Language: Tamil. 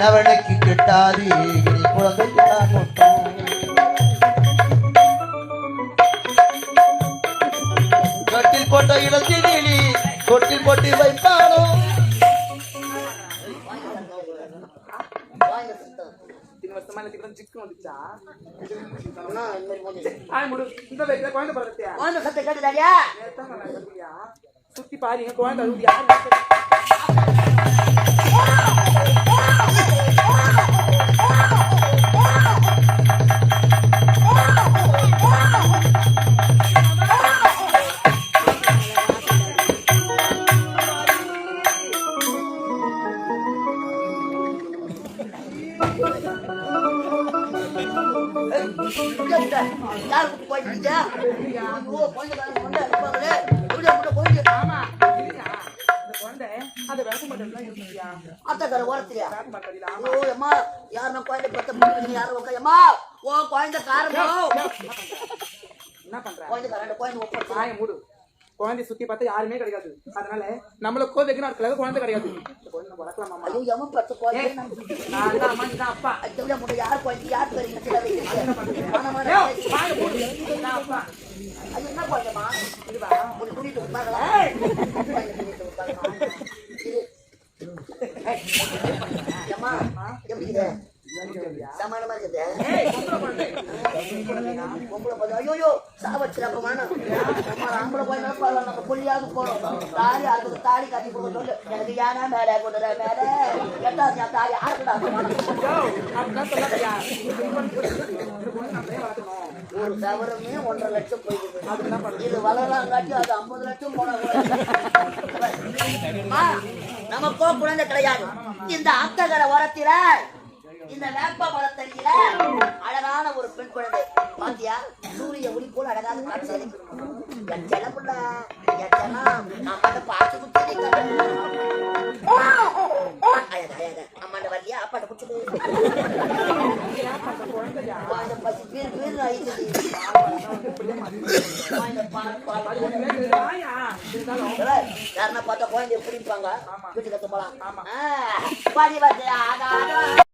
கணவனுக்கு கிட்டாது இனி குழந்தைக்கு தான் முட்டும் கட்டில் போட்ட இடத்தினில் தொட்டில் போட்டு வைத்தாரோ வாங்க சுத்தம் இத்தனை வருஷமா எனக்கு இப்பதான் சிக்கு அத்தக்கார ஓரத்துலயா ஐயோ அம்மா யாருன்னா குழந்தை பத்த யாரும் உட்காந்து அம்மா ஓ குழந்தை காரணம் என்ன பண்ற குழந்தை காரன் குழந்தை மூடு. குழந்தைய சுத்தி பார்த்தா யாருமே கிடையாது. அதனால நம்மள கோதைக்குன்னு அதுக்காக குழந்தை கிடையாது. வளர்க்கலாமா நான் யார் யார் சமானமா இருக்குது ஐயோ சாவச்சிரப்ப வேணாம் நம்ம ஆம்பளை குழந்தை பரவாயில்ல நம்ம புள்ளியாவது போறோம் தாலி அதுக்கு தாலி கட்டி சொல்லு எனக்கு ஏன்னா மேலே கொண்டு மேலே எட்டாவது என் தாலி ஒரு சவரமே ஒன்றரை லட்சம் போயிடுது இது வளரலாங்காட்டி அது ஐம்பது லட்சம் போனா நமக்கோ குழந்தை கிடையாது. இந்த அத்தகர உரத்தில இந்த வேப்ப மரத்தடியில அழகான ஒரு பெண் குழந்தை. பாத்தியா? சூரிய ஒளி போல அழகான காட்சி. என் செல்லப்புள்ள என் செல்லம் அம்மாட்ட பார்த்து குத்தி அம்மாட்ட வரலையா அப்பாட்ட குடிச்சுடு குழந்தை பசி பேர் பேர் யாருன்னா பார்த்தா குழந்தை எப்படி இருப்பாங்க வீட்டுக்கு போலாம். பாடி ஆகாத?